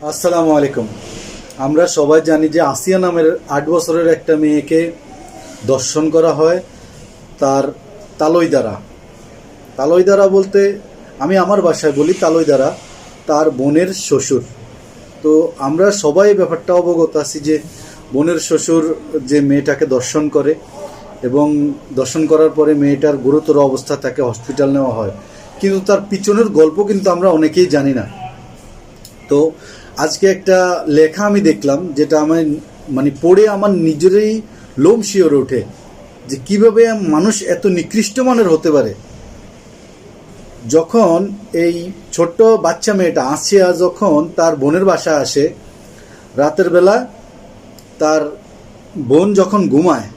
আসসালামু আলাইকুম। আমরা সবাই জানি যে আসিয়া নামের আট বছরের একটা মেয়েকে দর্শন করা হয় তার তালই দ্বারা তালই দ্বারা বলতে আমি আমার বাসায় বলি তালই দ্বারা তার বোনের শ্বশুর। তো আমরা সবাই ব্যাপারটা অবগত আছি যে বোনের শ্বশুর যে মেয়েটাকে দর্শন করে এবং দর্শন করার পরে মেয়েটার গুরুতর অবস্থা তাকে হসপিটাল নেওয়া হয়। কিন্তু তার পিছনের গল্প কিন্তু আমরা অনেকেই জানি না। তো আজকে একটা লেখা আমি দেখলাম যেটা আমার মানে পড়ে আমার নিজেরই লোম শিওরে ওঠে যে কীভাবে মানুষ এত নিকৃষ্ট মানের হতে পারে। যখন এই ছোট্ট বাচ্চা মেয়েটা আসিয়া যখন তার বোনের বাসা আসে, রাতের বেলা তার বোন যখন ঘুমায়,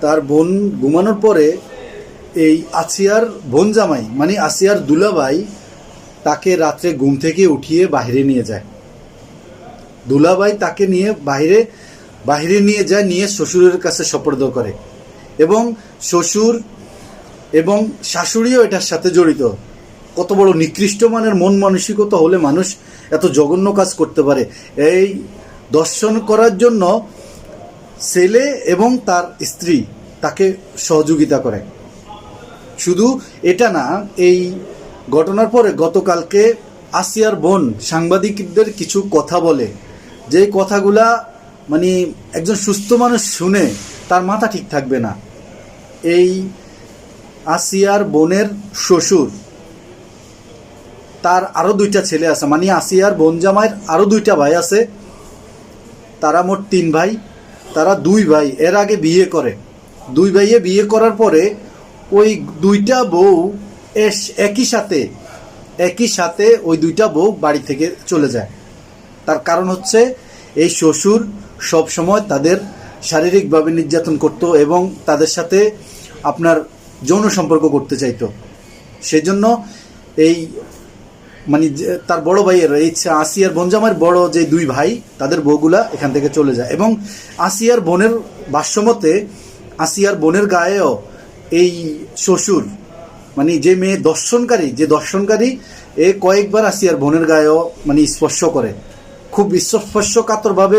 তার বোন ঘুমানোর পরে এই আসিয়ার বোন জামাই মানে আসিয়ার দুলাভাই, তাকে রাত্রে ঘুম থেকে উঠিয়ে বাইরে নিয়ে যায়। দুলাভাই তাকে নিয়ে বাইরে বাইরে নিয়ে যায়, নিয়ে শ্বশুরের কাছে সপর্দ করে। এবং শ্বশুর এবং শাশুড়িও এটার সাথে জড়িত। কত বড় নিকৃষ্ট মানের মন মানসিকতা হলে মানুষ এত জঘন্য কাজ করতে পারে। এই দর্শন করার জন্য ছেলে এবং তার স্ত্রী তাকে সহযোগিতা করে। শুধু এটা না, এই ঘটনার পরে গতকালকে আসিয়ার বোন সাংবাদিকদের কিছু কথা বলে। যে কথাগুলা মানে একজন সুস্থ মানুষ শুনে তার মাথা ঠিক থাকবে না। এই আসিয়ার বোনের শ্বশুর, তার আরও দুইটা ছেলে আছে মানে আসিয়ার বোন জামাইয়ের আরও দুইটা ভাই আছে। তারা মোট তিন ভাই, তারা দুই ভাই, এর আগে বিয়ে করে। দুই ভাইয়ে বিয়ে করার পরে ওই দুইটা বউ একই সাথে একই সাথে ওই দুইটা বউ বাড়ি থেকে চলে যায়। তার কারণ হচ্ছে এই শ্বশুর সব সময় তাদের শারীরিকভাবে নির্যাতন করত এবং তাদের সাথে আপনার যৌন সম্পর্ক করতে চাইতো। সেজন্য এই মানে তার বড় ভাইয়ের, এই আসিয়ার বনজামার বড় যে দুই ভাই, তাদের বউগুলা এখান থেকে চলে যায়। এবং আসিয়ার বোনের ভাষ্যমতে আসিয়ার বোনের গায়েও এই শ্বশুর মানে যে মেয়ে দর্শনকারী, যে দর্শনকারী, এ কয়েকবার আসিয়ার বোনের গায়েও মানে স্পর্শ করে। খুব স্পর্শকাতরভাবে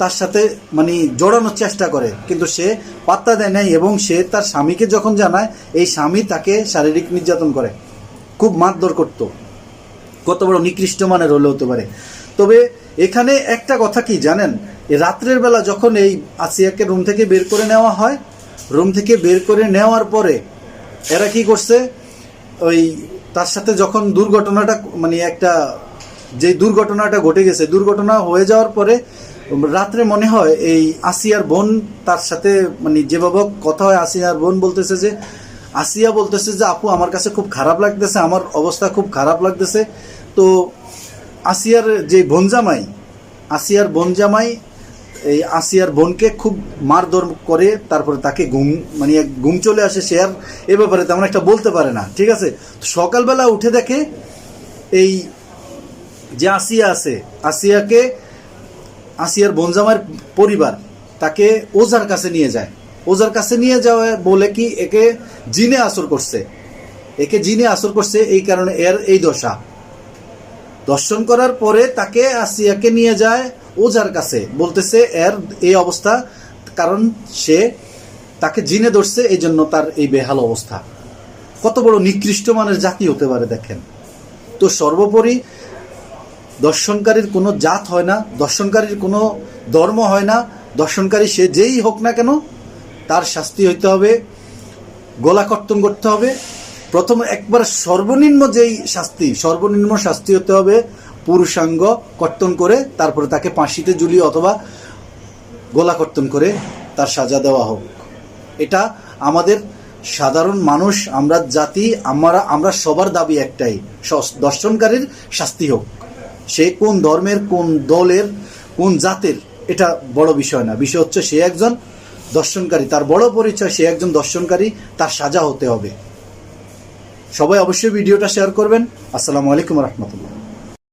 তার সাথে মানে জড়ানোর চেষ্টা করে। কিন্তু সে পাত্তা দেয় নাই এবং সে তার স্বামীকে যখন জানায়, এই স্বামী তাকে শারীরিক নির্যাতন করে। খুব মারধর করতো। কত বড় নিকৃষ্ট মানের হলে হতে পারে। তবে এখানে একটা কথা কি জানেন? রাত্রের বেলা যখন এই আসিয়াকে রুম থেকে বের করে নেওয়া হয়, রুম থেকে বের করে নেওয়ার পরে এরা কি করছে? ওই তার সাথে যখন দুর্ঘটনাটা মানে একটা যে দুর্ঘটনাটা ঘটে গেছে, দুর্ঘটনা হয়ে যাওয়ার পরে রাত্রে মনে হয় এই আসিয়ার বোন তার সাথে মানে যেভাবে কথা হয়, আসিয়ার বোন বলতেছে যে, আসিয়া বলতেছে যে, আপু, আমার কাছে খুব খারাপ লাগতেছে, আমার অবস্থা খুব খারাপ লাগতেছে। তো আসিয়ার যে বনজামাই, আসিয়ার বনজামাই এই আসিয়ার বোনকে খুব মারধর করে তারপরে তাকে ঘুম মানে ঘুম চলে আসে, সে আর এ ব্যাপারে তেমন একটা বলতে পারে না, ঠিক আছে? সকালবেলা উঠে দেখে এই যে আসিয়া আছে, আসিয়াকে, আসিয়ার বনজামার পরিবার তাকে ওজার কাছে নিয়ে যায়। ওজার কাছে নিয়ে যাওয়া বলে কি একে জিনে আসর করছে। একে জিনে আসর করছে এই কারণে এর এই দশা। দর্শন করার পরে তাকে আসিয়াকে নিয়ে যায় ওজার কাছে। বলতেছে এর এই অবস্থা, কারণ সে তাকে জিনে ধরছে এই জন্য তার এই বেহাল অবস্থা। কত বড় নিকৃষ্ট মানের জাতি হতে পারে দেখেন। তো সর্বোপরি দর্শনকারীর কোনো জাত হয় না, দর্শনকারীর কোনো ধর্ম হয় না, দর্শনকারী সে যেই হোক না কেন, তার শাস্তি হইতে হবে, গলা কর্তন করতে হবে। প্রথম একবার সর্বনিম্ন যেই শাস্তি, সর্বনিম্ন শাস্তি হতে হবে পুরুষাঙ্গ কর্তন করে, তারপরে তাকে ফাঁসিতে ঝুলিয়ে অথবা গোলা কর্তন করে তার সাজা দেওয়া হোক। এটা আমাদের সাধারণ মানুষ, আমরা জাতি, আমরা আমরা সবার দাবি একটাই দর্শনকারীর শাস্তি হোক। সে কোন ধর্মের, কোন দলের, কোন জাতের, এটা বড় বিষয় না। বিষয় হচ্ছে সে একজন দর্শনকারী, তার বড় পরিচয় সে একজন দর্শনকারী, তার সাজা হতে হবে। সবাই অবশ্যই ভিডিওটা শেয়ার করবেন। আসসালামু আলাইকুম রহমতুল্লাহ।